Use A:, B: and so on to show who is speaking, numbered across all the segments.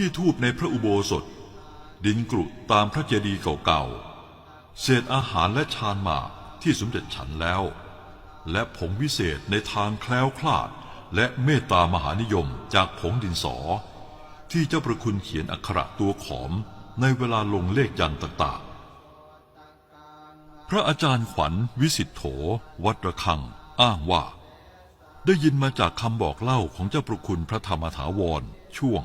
A: ขี้ทูบในพระอุโบสถ ดินกรุตามพระเจดีย์เก่าๆ เศษอาหารและชานหมากที่สมเด็จฉันแล้ว และผงวิเศษในทางแคล้วคลาด และเมตตามหานิยมจากผงดินสอ ที่เจ้าประคุณเขียนอักขระตัวขอมในเวลาลงเลขยันต์ต่างๆ พระอาจารย์ขวัญวิสิทธโธวัดระฆัง อ้างว่า ได้ยินมาจากคำบอกเล่าของเจ้าประคุณพระธรรมถาวรช่วง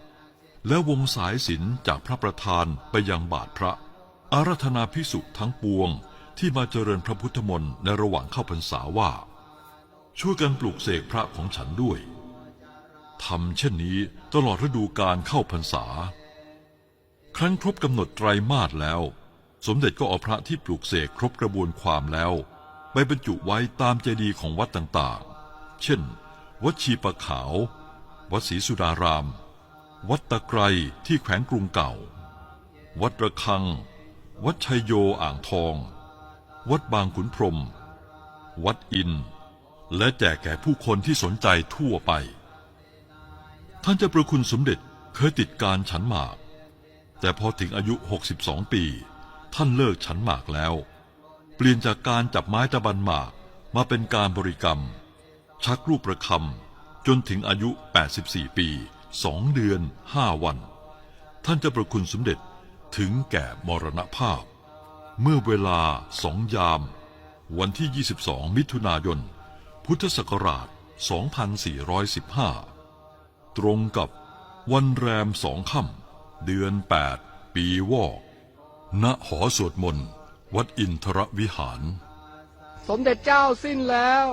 A: และวงสายสิญจนจากพระประธานไปยังบาทพระ อารัธนาภิกษุทั้งปวงที่มาเจริญพระพุทธมนต์ในระหว่างเข้าพรรษาว่า ช่วยกันปลูกเสกพระของฉันด้วยทำเช่นนี้ตลอดฤดูการเข้าพรรษา ครั้นครบกำหนดไตรมาสแล้ว สมเด็จก็เอาพระที่ปลูกเสกครบกระบวนความแล้ว ไปบรรจุไว้ตามเจดีย์ของวัดต่างๆ เช่น วัดชีปะขาว วัดศรีสุดาราม วัดตะไครที่แขวงกรุงเก่า วัดระฆัง วัดชัยโยอ่างทอง วัดบางขุนพรม วัดอิน และแจกแก่ผู้คนที่สนใจทั่วไป ท่านเจ้าประคุณสมเด็จเคยติดการฉันหมาก แต่พอถึงอายุ 62 ปี ท่านเลิกฉันหมากแล้ว เปลี่ยนจากการจับไม้ตะบันหมากมาเป็นการบริกรรม ชักรูปประคำจนถึงอายุ 84 ปี สองเดือนห้าวัน ท่านเจ้าประคุณสมเด็จถึงแก่มรณภาพ เมื่อเวลาสองยาม วันที่ 22 มิถุนายน พุทธศักราช 2415 ตรงกับวันแรมสองค่ำเดือน 8 ปีวอก ณ หอสวดมนต์ วัดอินทรวิหาร
B: สมเด็จเจ้าสิ้นแล้ว